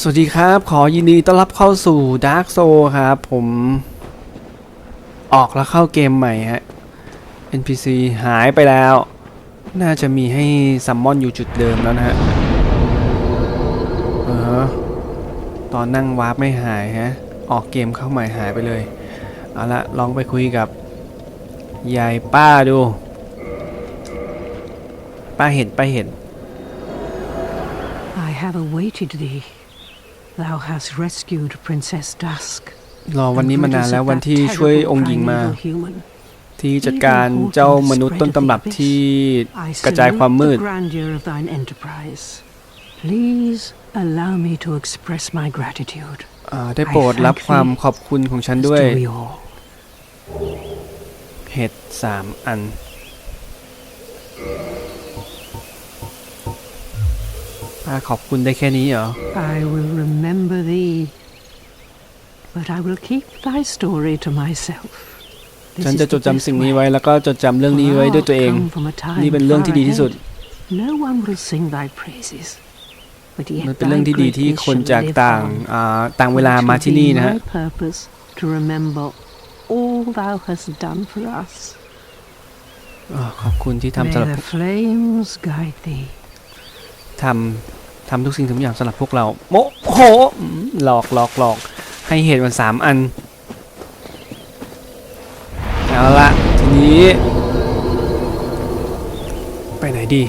สวัสดีครับ ขอยินดีต้อนรับเข้าสู่ Dark Soul ครับ ผม ออกแล้วเข้าเกมใหม่ฮะ NPC หายไปแล้ว น่าจะมีให้ซัมมอนอยู่จุดเดิมแล้วนะฮะเออตอนนั่งวาร์ปไม่หายฮะ ออกเกมเข้าใหม่หายไปเลย เอาละลองไปคุยกับ ยายป้าดู ป้าเห็นป้าเห็น I have awaited thee. Thou hast rescued Princess Dusk. รอวันนี้มานานแล้ววันที่ช่วยองค์หญิงมา Primeval human. ที่จัดการเจ้ามนุษย์ต้นตำรับที่ I กระจายความมืด salute the grandeur of thine enterprise. Please allow me to express my gratitude. อ่าได้โปรดรับความขอบคุณของฉัน as ด้วย do we all. เห็ดสามอัน ป้าขอบคุณได้แค่นี้เหรอ I will remember thee, but I will keep thy story to myself. This ฉัน is จะ the จดจำ best สิ่งนี้ way. ไว้แล้วก็จดจำเรื่องนี้ไว้ด้วยตัวเอง For thou art come from a time นี่เป็นเรื่องที่ดีที่สุด far ahead. No one will sing thy praises. But yet มันเป็นเรื่อง thy ที่ดีที่ greatness คน shall จาก live ต่าง on. อ่าต่างเวลา It มา shall ที่นี่ be นะฮะ my purpose to remember all thou hast done for us. อ่าขอบคุณที่ทำ May สำหรับ the flames guide thee. ทำทำทุกสิ่งทุกอย่างสำหรับพวกเราโมโหหลอกหลอกหลอกให้เหตุมันสามอันเอาละทีนี้ ไปไหนดี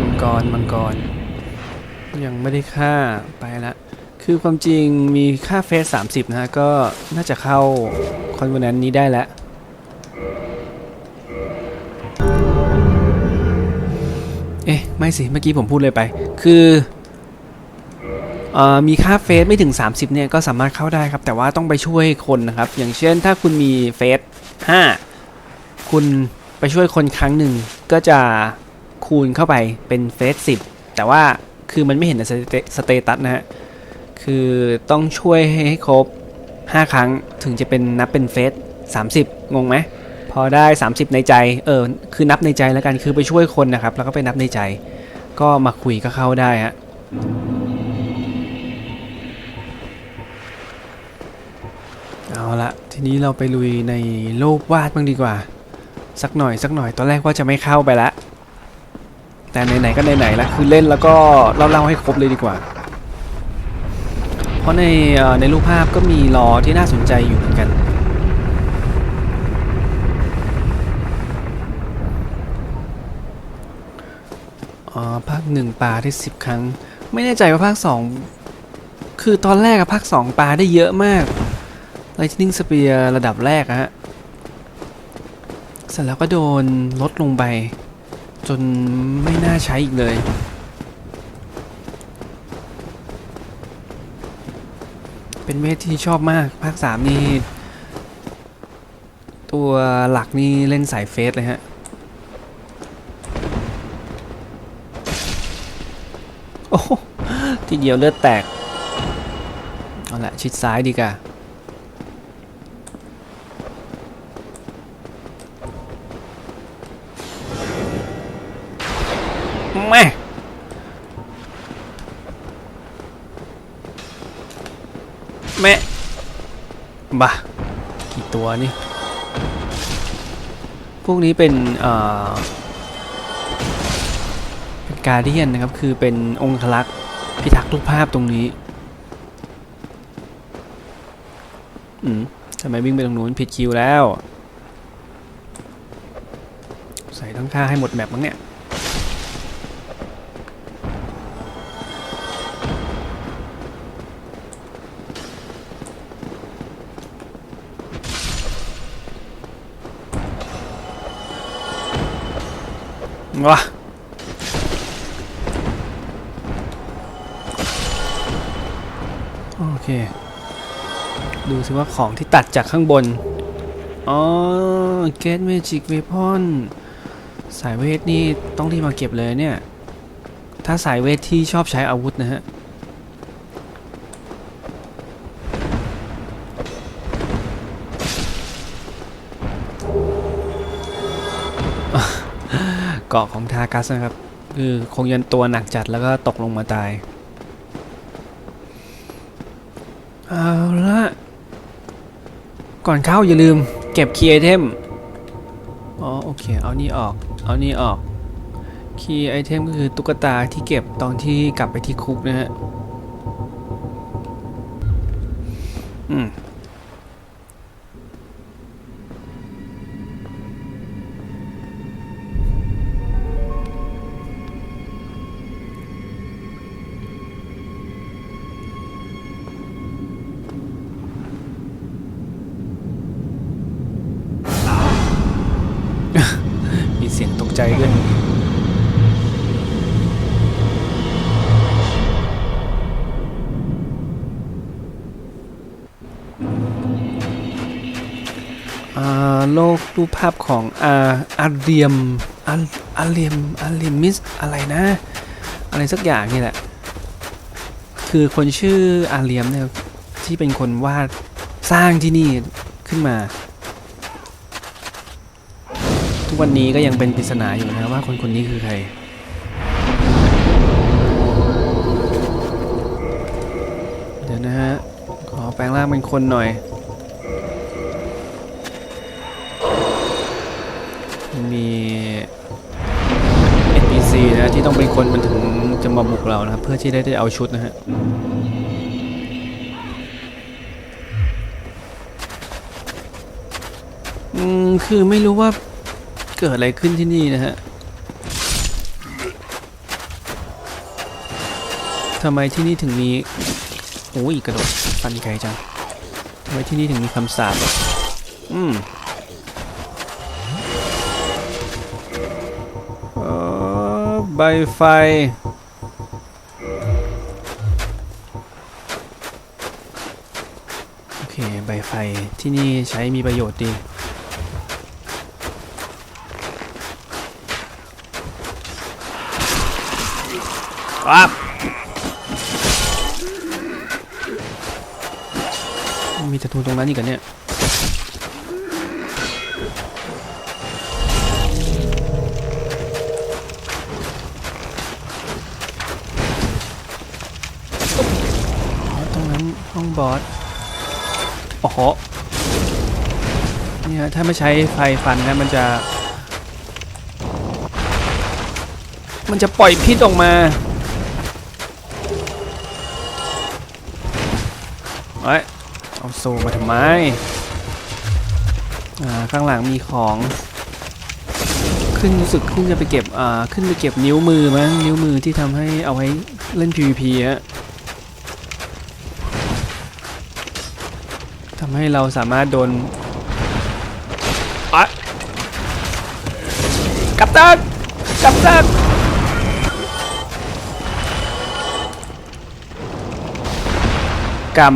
มังกรมังกร ยังไม่ได้ค่าไปละคือความจริงมีค่าเฟส30 นะฮะ ก็น่าจะเข้าคอนเวนั้นนี้ได้แล้ว เอ๊ะ ไม่สิ เมื่อกี้ผมพูดเลยไป คืออมีค่าเฟสไม่ถึง 30 เนี่ย ก็สามารถเข้าได้ครับ แต่ว่าต้องไปช่วยคนนะครับ อย่างเช่นถ้าคุณมีเฟส5คุณไปช่วยคนครั้งหนึ่งก็จะคูณเข้าไปเป็นเฟส10 แต่ว่าคือมันไม่เห็นในสเตตัสนะฮะ คือต้องช่วยให้ครบ 5 ครั้งถึงจะเป็นนับเป็นเฟส30 งงไหม อได้ 30 ในใจ เออ คือนับในใจแล้วกัน คือไปช่วยคนนะครับ แล้วก็ไปนับในใจ ก็มาคุยก็เข้าได้ฮะ เอาละทีนี้เราไปลุยในโลกวาดบ้างดีกว่า สักหน่อยสักหน่อย ตอนแรกว่าจะไม่เข้าไปละ แต่ไหนๆก็ไหนๆละคือเล่นแล้วก็เล่าๆให้ครบเลยดีกว่า เพราะในในรูปภาพก็มีรอที่น่าสนใจอยู่เหมือนกัน อ๋อภาค หนึ่งปลาได้สิบครั้ง ไม่แน่ใจว่าภาคสองคือตอนแรกอะภาคสองปลาได้เยอะมาก Lightning Spear ระดับแรกอะฮะเสร็จแล้วก็โดนลดลงไป จนไม่น่าใช้อีกเลย เป็นเวทที่ชอบมากภาคสามนี่ ตัวหลักนี่เล่นสายเฟสเลยฮะ โอ้ทีเดียวเลือดแตก เอาละชิดซ้ายดีกว่าแม่แม่บ้ากี่ตัวนี่ พวกนี้เป็น เอ่อเป็น การเดียนนะครับ คือเป็นองค์ลักษ์พิทักษ์รูปภาพตรงนี้ อืมทำไมวิ่งไปตรงนู้นผิดคิวแล้ว ใส่ต้องค่าให้หมดแมปมั้งเนี่ยว้า โอเค ดูสิว่าของที่ตัดจากข้างบน อ๋อ Get Magic Weapon สายเวทนี่ต้องรีบมาเก็บเลยเนี่ย ถ้าสายเวทที่ชอบใช้อาวุธนะฮะ เกาะของทากัสนะครับ คือคงยันตัวหนักจัดแล้วก็ตกลงมาตาย เอาละก่อนเข้าอย่าลืมเก็บคีย์ไอเทม อ๋อโอเค เอานี่ออก เอานี่ออก คีย์ไอเทมก็คือตุ๊กตาที่เก็บตอนที่กลับไปที่คุกนะฮะ รูปภาพของอาอาเรียมอาอาเรียมอาเรียมิสอะไรนะ อะไรสักอย่างนี่แหละ คือคนชื่ออาเรียมเนี่ยที่เป็นคนวาดสร้างที่นี่ขึ้นมา ทุกวันนี้ก็ยังเป็นปริศนาอยู่นะว่าคนคนนี้คือใครเดี๋ยวนะฮะขอแปลงร่างเป็นคนหน่อย มี NPC นะที่ต้องเป็นคนมันถึงจะมาบุกเรานะครับ เพื่อที่ได้ได้เอาชุดนะฮะอืมคือไม่รู้ว่าเกิดอะไรขึ้นที่นี่นะฮะทำไมที่นี่ถึงมีโอ้ยกระโดดฟันไกลจังทำไมที่นี่ถึงมีคำสาปอะอืม ใบไฟ โอเค ใบไฟที่นี่ใช้มีประโยชน์ดีครับมีศัตรูตรงนั้นอีกเหรอเนี่ย โอ้โหเนี่ยถ้าไม่ใช้ไฟฟันนะมันจะ มันจะปล่อยพิษออกมาเอ้ยเอาโซมาทำไม อ่า ข้างหลังมีของ ขึ้นรู้สึกขึ้นจะไปเก็บ อ่า ขึ้นไปเก็บนิ้วมือมั้ง นิ้วมือที่ทำให้เอาไว้เล่น PVP ฮะำให้เราสามารถโดนอะกัปตันกัปตันกรรม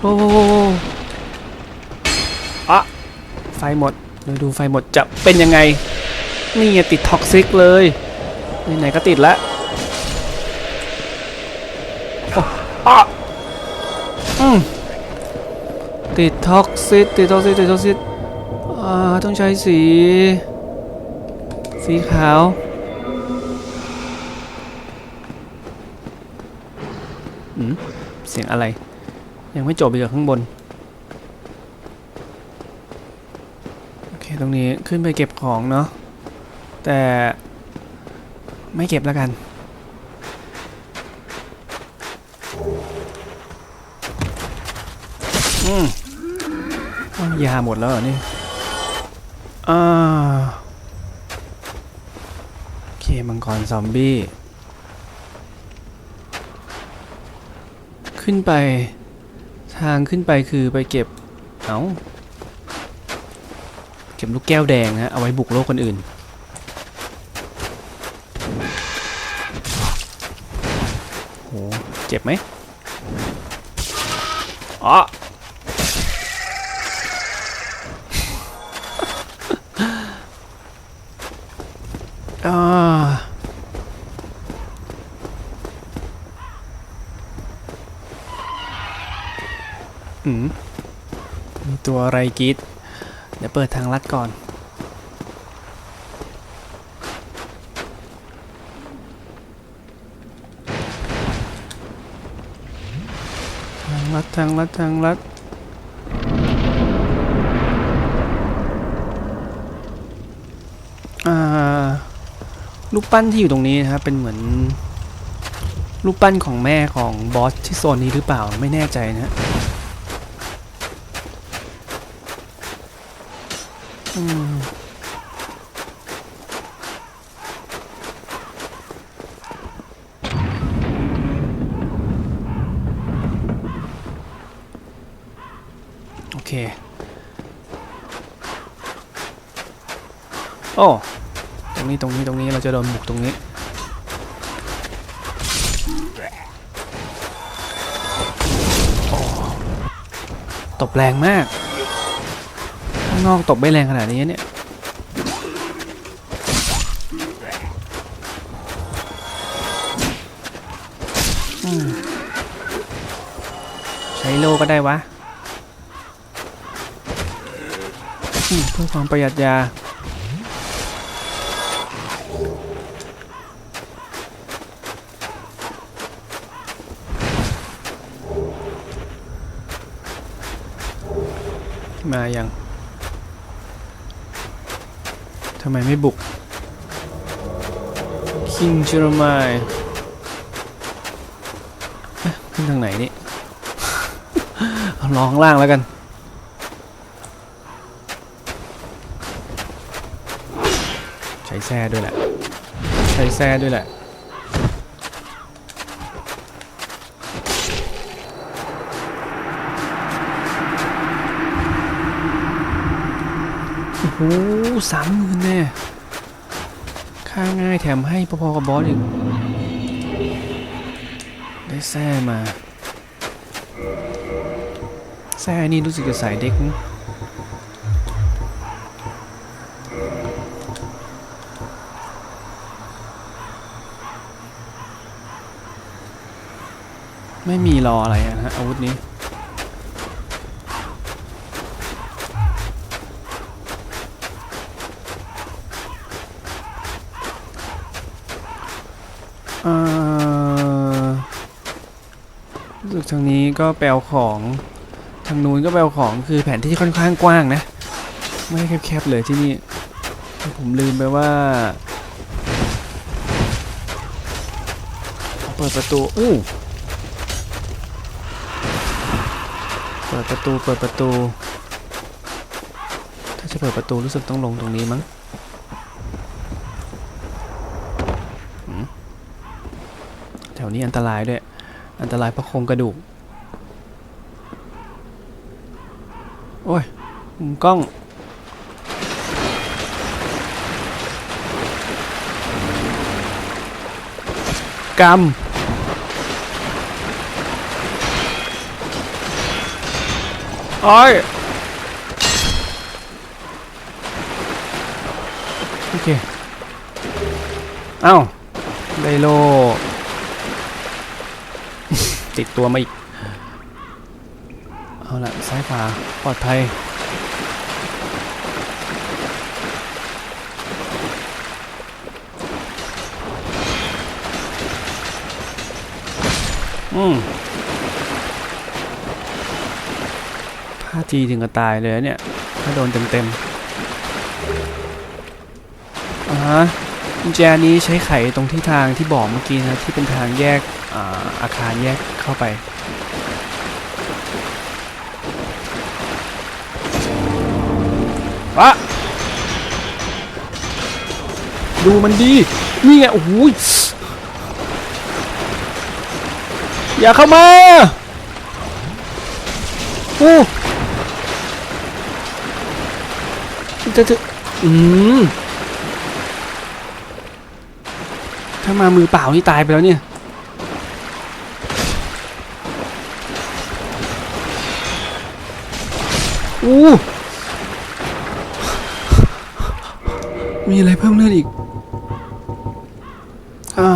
โอ้โหอะไฟหมดเดี๋ยวดูไฟหมดจะเป็นยังไง นี่ไงติดท็อกซิกเลย ไหนๆก็ติดแล้วโอ้อะอืมติดท็อกซิกติดท็อกซิกติดท็อกซิกอ่าต้องใช้สี สีขาว อืม เสียงอะไร ยังไม่จบอีกเหรอข้างบน โอเค ตรงนี้ขึ้นไปเก็บของเนาะแต่ ไม่เก็บแล้วกัน อืมยาหมดแล้วเหรอนี่อ่าโอเคมังกรซอมบี้ ขึ้นไป ทางขึ้นไปคือไปเก็บ เอาเก็บลูกแก้วแดงฮะเอาไว้บุกโลกคนอื่น โห เจ็บไหมอ๋ออ่าอืม มีตัวอะไรกรีดเดี๋ยวเปิดทางลัดก่อน ลัดทางลัดทางลัดอ่ารูปปั้นที่อยู่ตรงนี้นะครับเป็นเหมือนรูปปั้นของแม่ของบอสที่โซนนี้หรือเปล่าไม่แน่ใจนะอืม โอ้ตรงนี้ตรงนี้ตรงนี้เราจะโดนบุกตรงนี้ตบแรงมากข้างนอกตบไม่แรงขนาดนี้เนี่ยใช้โลก็ได้วะเพื่อความประหยัดยา มายังทำไมไม่บุก คิงเจอร์มายขึ้นทางไหนนี่ เอาลองข้างล่างแล้วกัน ใช้แซ่ด้วยแหละ ใช้แซ่ด้วยแหละ โหสามหมื่นแน่ค่าง่ายแถมให้พอๆกับบอสอีก ได้แซ่มา แซ่นี่รู้สึกจะสายเด็กนะไม่มีรออะไรนะฮะอาวุธนี้ สึกทางนี้ก็แปลของ ทางนู้นก็แปลของคือแผนที่ค่อนข้างกว้างนะ ไม่แคบๆเลยที่นี่ ผมลืมไปว่า เปิดประตูอู้เปิดประตูเปิดประตู ถ้าจะเปิดประตูรู้สึกต้องลงตรงนี้มั้งแถวนี้อันตรายด้วย อันตรายเพราะโครงกระดูก โอ้ยมุมกล้อง กรรมโอ้ยโอเค เอ้าไดโล ติดตัวมาอีก เอาละซ้ายขวาปลอดภัย อืมท่าทีถึงกับตายเลยนะเนี่ย ถ้าโดนเต็มๆอ่าฮะกุญแจนี้ใช้ไขตรงที่ทางที่บอกเมื่อกี้นะ ที่เป็นทางแยก อาคารแยกเข้าไป วะ ดูมันดี นี่ไง โอ้โหยอย่าเข้ามา โอ้จะจะอืม ถ้ามามือเปล่านี่ตายไปแล้วเนี่ย อู้ มีอะไรเพิ่มเลือดอีก อ่า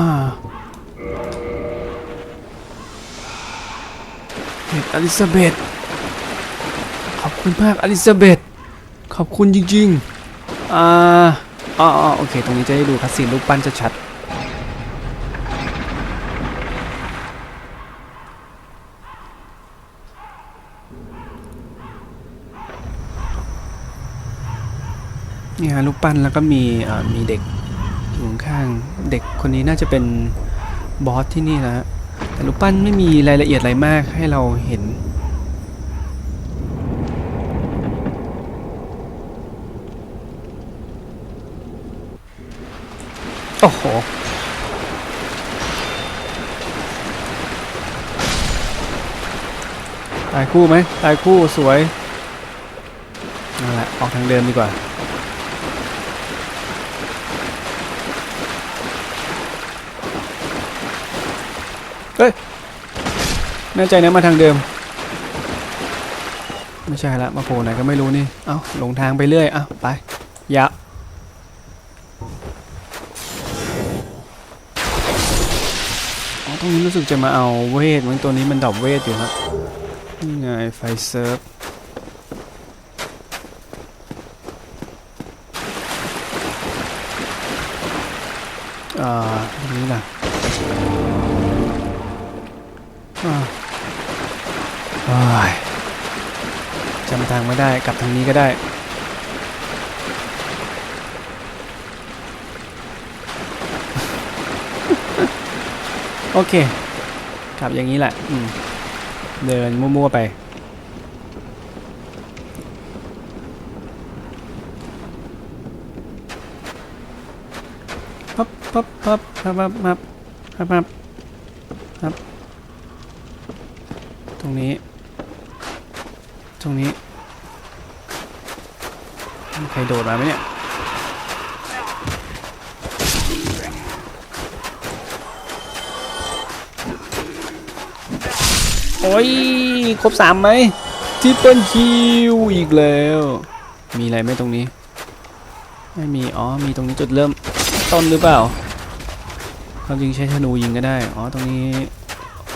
เห็ดอลิซาเบธขอบคุณมากอลิซาเบธขอบคุณจริง ๆ อ่าอ๋ออ๋อโอเค ตรงนี้จะได้ดูคัสซีนรูปปั้นชัดๆ ฮะรูปปั้นแล้วก็มีมีเด็กอยู่ข้างเด็กคนนี้น่าจะเป็นบอสที่นี่นะฮะแต่รูปปั้นไม่มีรายละเอียดอะไรมากให้เราเห็นโอ้โห ตายคู่ไหม ตายคู่สวยนั่นแหละ ออกทางเดิมดีกว่า เฮ้ย แน่ใจนะมาทางเดิม ไม่ใช่ละมาโผล่ไหนก็ไม่รู้นี่ เอ้าหลงทางไปเรื่อย เอ้าไปยะอ๋อตรงนี้รู้สึกจะมาเอาเวทมันตัวนี้มันดรอปเวทอยู่ครับนี่ไงไฟเซิร์ฟอ่าตรงนี้ล่ะางไม่ได้กลับทางนี้ก็ได้ โอเคขับอย่างนี้แหละเดินมั่วๆไป ปั๊บปั๊บปั๊บปั๊บปั๊บปั๊บปั๊บ โดดมาไหมเนี่ยโอ้ย ครบสามไหมทิปเปิลคิวอีกแล้ว มีอะไรไหมตรงนี้ ไม่มี อ๋อ มีตรงนี้จุดเริ่มต้นหรือเปล่าความจริงใช้ธนูยิงก็ได้ อ๋อ ตรงนี้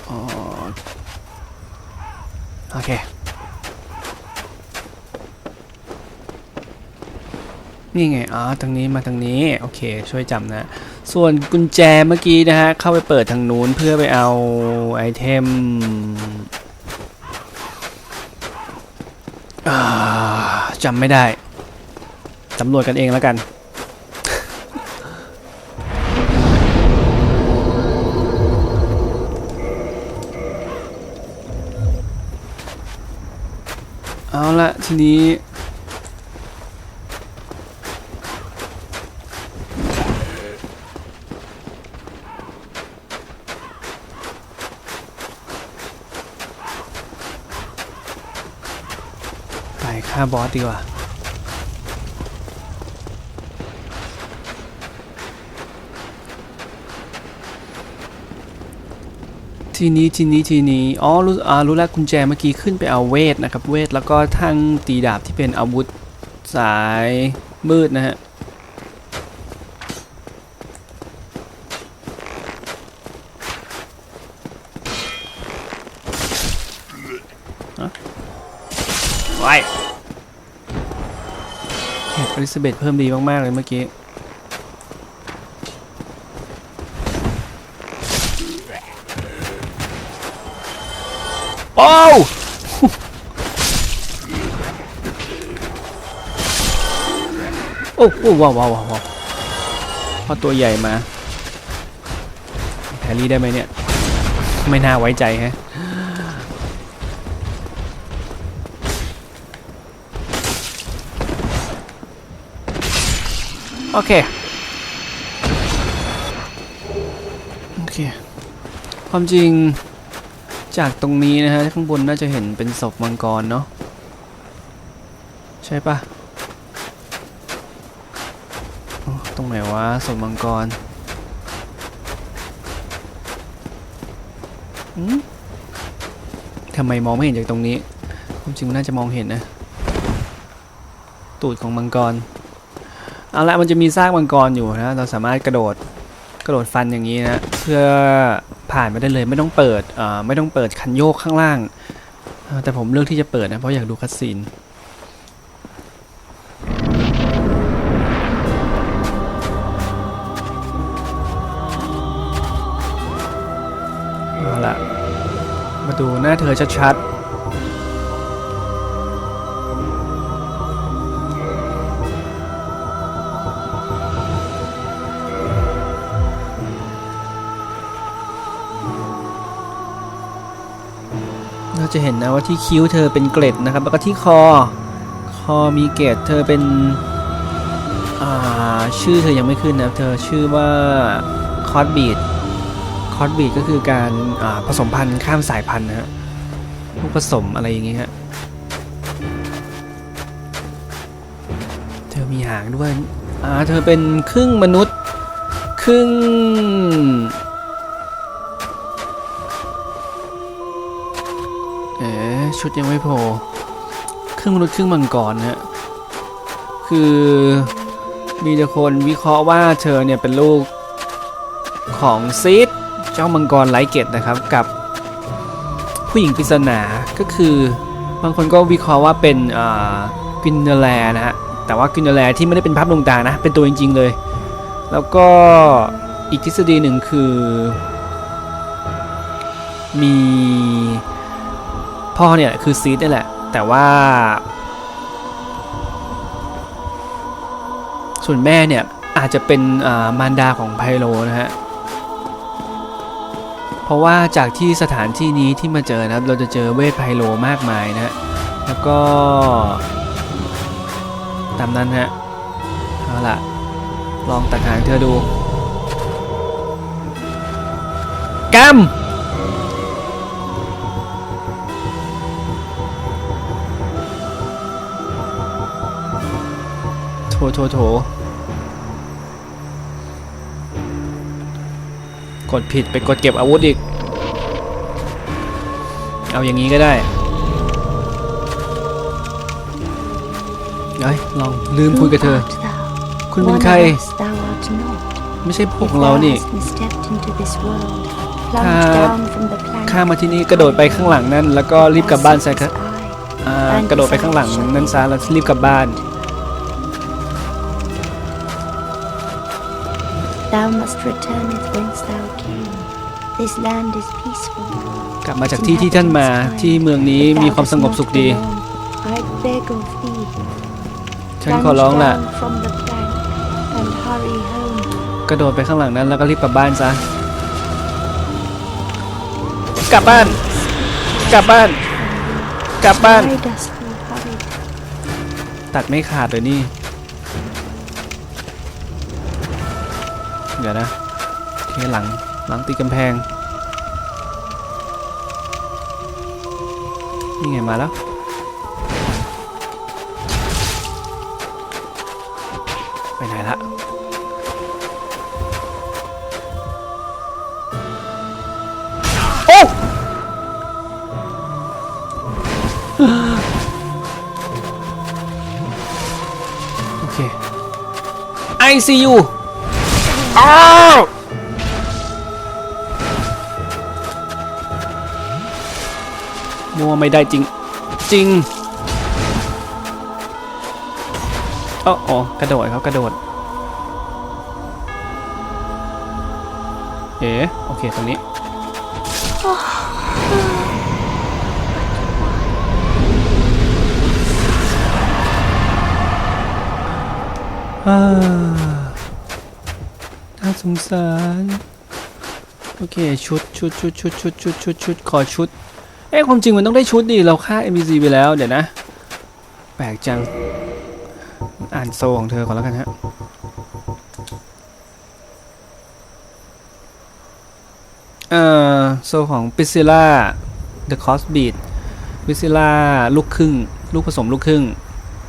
อ๋อ โอเค นี่ไง อ๋อ ทางนี้มาทางนี้ โอเค ช่วยจำนะ ส่วนกุญแจเมื่อกี้นะฮะ เข้าไปเปิดทางนู้นเพื่อไปเอาไอเทมจำไม่ได้ สำรวจกันเองแล้วกันเอาละทีนี้ ฆ่าบอสดีกว่าทีนี้ทีนี้ทีนี้อ๋อรู้อ่ารู้แล้วกุญแจเมื่อกี้ขึ้นไปเอาเวทนะครับเวทแล้วก็ทั้งตีดาบที่เป็นอาวุธสายมืดนะฮะ เห็ดอลิซาเบธเพิ่มดีมาก ๆ เลยเมื่อกี้โอ้วโอ้โอ้ว้าวว้าวว้าวว้าวพอตัวใหญ่มาแฮร์รี่ได้ไหมเนี่ย ไม่น่าไว้ใจฮะ โอเค โอเค ความจริงจากตรงนี้นะฮะ ข้างบนน่าจะเห็นเป็นศพมังกรเนาะใช่ปะตรงไหนวะศพมังกรอืมทำไมมองไม่เห็นจากตรงนี้ ความจริงมันน่าจะมองเห็นนะ ตูดของมังกร เอาละมันจะมีซากมังกรอยู่นะ เราสามารถกระโดดกระโดดฟันอย่างนี้นะเพื่อผ่านไปได้เลยไม่ต้องเปิดเอ่อไม่ต้องเปิดคันโยกข้างล่าง แต่ผมเลือกที่จะเปิดนะเพราะอยากดูคัสซีนเอาละมาดูหน้าเธอชัดๆ จะเห็นนะว่าที่คิ้วเธอเป็นเกล็ดนะครับ แล้วก็ที่คอ คอมีเกล็ดเธอเป็นชื่อเธอยังไม่ขึ้นนะเธอชื่อว่าคอร์ดบีดคอร์ดบีดก็คือการาผสมพันธุ์ข้ามสายพันธุ์นะฮะลูกผสมอะไรอย่างเงี้ยเธอมีหางด้วยอ่าเธอเป็นครึ่งมนุษย์ ครึ่ง ชุดยังไม่พอครึ่งมนุษย์ครึ่งมังกรนะคือมีแต่คนวิเคราะห์ว่าเธอเนี่ยเป็นลูกของซีดเจ้ามังกรไลเกตนะครับกับผู้หญิงปริศนาก็คือบางคนก็วิเคราะห์ว่าเป็นกินเนแลนะฮะแต่ว่ากินเนแลที่ไม่ได้เป็นภาพดวงตานะเป็นตัวจริง ๆ เลย แล้วก็อีกทฤษฎีหนึ่งคือ มี พ่อเนี่ยคือซีดนี่แหละ แต่ว่า ส่วนแม่เนี่ยอาจจะเป็นมารดาของไพโลนะฮะ เพราะว่าจากที่สถานที่นี้ที่มาเจอนะครับ เราจะเจอเวทไพโลมากมายนะฮะแล้วก็ ตามนั้นฮะ เอาล่ะ ลองตัดหางเธอดูกำโถ โถโถกดผิดไปกดเก็บอาวุธอีก เอาอย่างนี้ก็ได้เอ้ยลองลืมคุยกับเธอ คุณเป็นใคร ไม่ใช่พวกของเรานี่ถ้าข้ามาที่นี่กระโดดไปข้างหลังนั่น แล้วก็รีบกลับบ้านซะครับกระโดดไปข้างหลังนั่นซะแล้วรีบกลับบ้าน Thou must return it whence thou came. This land is peaceful. กลับมาจากที่ที่ท่านมาที่เมืองนี้ If thou มีความสงบ dost สุข not ดี belong, I beg of thee, ฉันขอร้องล่ะ plunge down from the plank and hurry home. กระโดดไปข้างหลังนั้นแล้วก็รีบกลับบ้านซะ กลับบ้าน กลับบ้าน กลับบ้าน Why dost thou hurry? ตัดไม่ขาดเลยนี่ เดี๋ยวนะเคหลังหลังตีกำแพง นี่ไงมาแล้วไปไหนละโอ้โอเค I see you อ้าวมัวไม่ได้จริง จริงอ๋ออ๋อกระโดดเขากระโดด เอ๋โอเค ตรงนี้ อ่า สงสาร โอเค ชุดชุดชุดชุดชุดชุดชุดชุดขอชุด เอ้ความจริงมันต้องได้ชุดดิ เราฆ่า NPC ไปแล้ว เดี๋ยวนะ แปลกจัง อ่านโซของเธอก่อนแล้วกันฮะเอ่อโซของปิซิล่า The Crossbeat ปิซิล่าลูกครึ่ง ลูกผสมลูกครึ่ง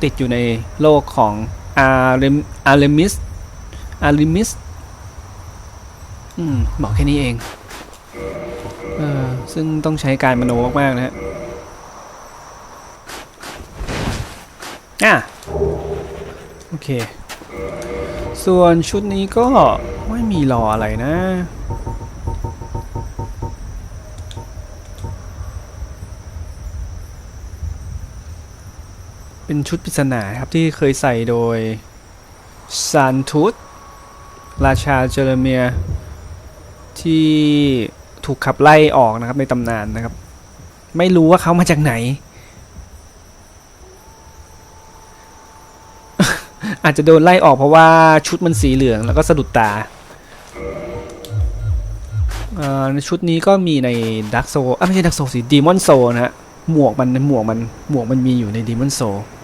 ติดอยู่ในโลกของอาร์เรมอาร์เรมิสอาร์เรมิส อืมบอกแค่นี้เอง เออ ซึ่งต้องใช้การมโนมากๆนะฮะอะโอเค ส่วนชุดนี้ก็ไม่มีรออะไรนะเป็นชุดปริศนาครับที่เคยใส่โดยซานทุตราชาเจเรเมีย ที่ถูกขับไล่ออกนะครับในตำนานนะครับ ไม่รู้ว่าเขามาจากไหน อาจจะโดนไล่ออกเพราะว่าชุดมันสีเหลืองแล้วก็สะดุดตาชุดนี้ก็มีในดักโซอะไม่ใช่ดักโซสิดีมอนโซนะฮะหมวกมันหมวกมันหมวกมันมีอยู่ใน Demon Soul ไม่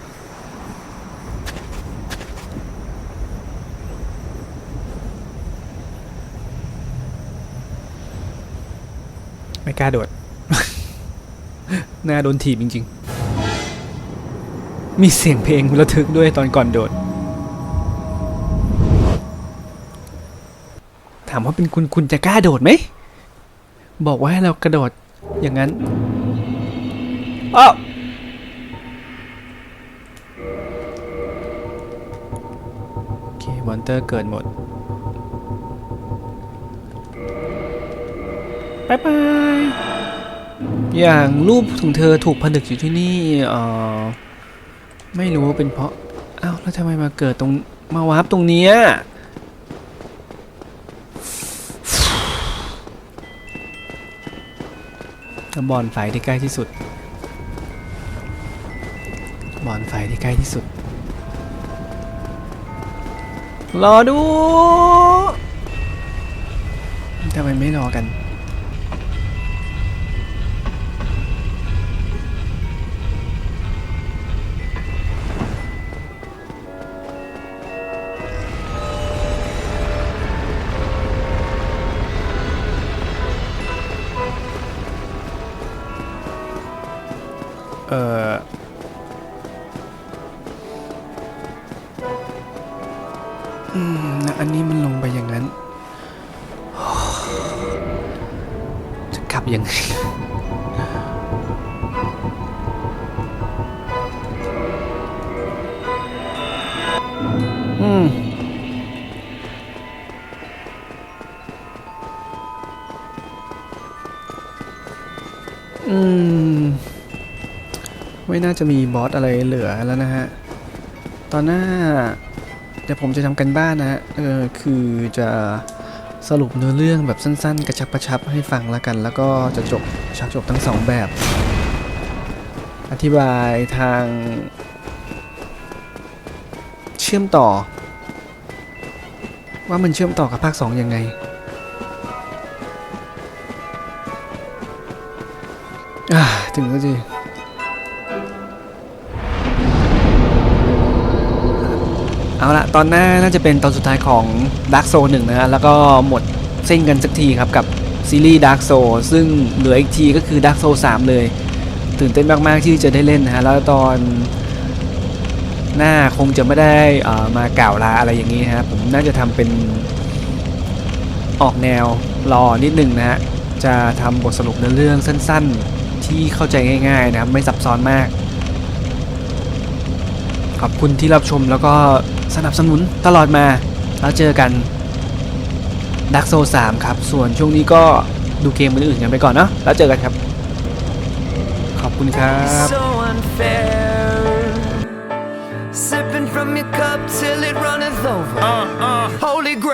กล้าโดดหน้าโดนถีบจริง ๆ มีเสียงเพลงระทึกด้วยตอนก่อนโดด ถามว่าเป็นคุณคุณจะกล้าโดดไหม บอกว่าให้เรากระโดดอย่างนั้นอ้าวโอเคมอนเตอร์เกิดหมด บายบาย อย่างรูปของเธอถูกผนึกอยู่ที่นี่เออไม่รู้ว่าเป็นเพราะ อ้าว แล้วทำไมมาเกิดตรง มาวาร์ปตรงเนี้ยแล้วบอนไฟที่ใกล้ที่สุด บอนไฟที่ใกล้ที่สุด รอดูทำไมไม่รอกัน อืมแล้วอันนี้มันลงไปอย่างนั้น จะกลับยังไงอืมอืม ไม่น่าจะมีบอสอะไรเหลือแล้วนะฮะ ตอนหน้า เดี๋ยวผมจะทำกันบ้านนะฮะเออคือจะสรุปเนื้อเรื่องแบบสั้นๆ กระชับกระชับให้ฟังแล้วกัน แล้วก็จะจบฉากจบทั้งสองแบบ อธิบายทาง เชื่อมต่อ ว่ามันเชื่อมต่อกับภาค2ยังไงถึงแล้วจี เอาละตอนหน้าน่าจะเป็นตอนสุดท้ายของ Dark Soul 1นะฮะแล้วก็หมดเส้นกันสักทีครับกับซีรีส์ Dark Soul ซึ่งเหลืออีกทีก็คือ Dark Soul 3 เลย ตื่นเต้นมาก ๆ ที่จะได้เล่นนะฮะแล้วตอนหน้าคงจะไม่ได้อ่อมากล่าวลาอะไรอย่างนี้ฮะผมน่าจะทำเป็นออกแนวรอนิดนึงนะฮะจะทำบทสรุปเนื้อเรื่องสั้น ๆ ที่เข้าใจง่าย ๆ นะครับไม่ซับซ้อนมากขอบคุณที่รับชมแล้วก็ สนับสนุนตลอดมา แล้วเจอกันดักโซ3ครับ ส่วนช่วงนี้ก็ดูเกมอื่นๆกันไปก่อนเนาะแล้วเจอกันครับ ขอบคุณครับ so unfair. Sipping from your cup till it runneth over. Uh, uh. Holy grail.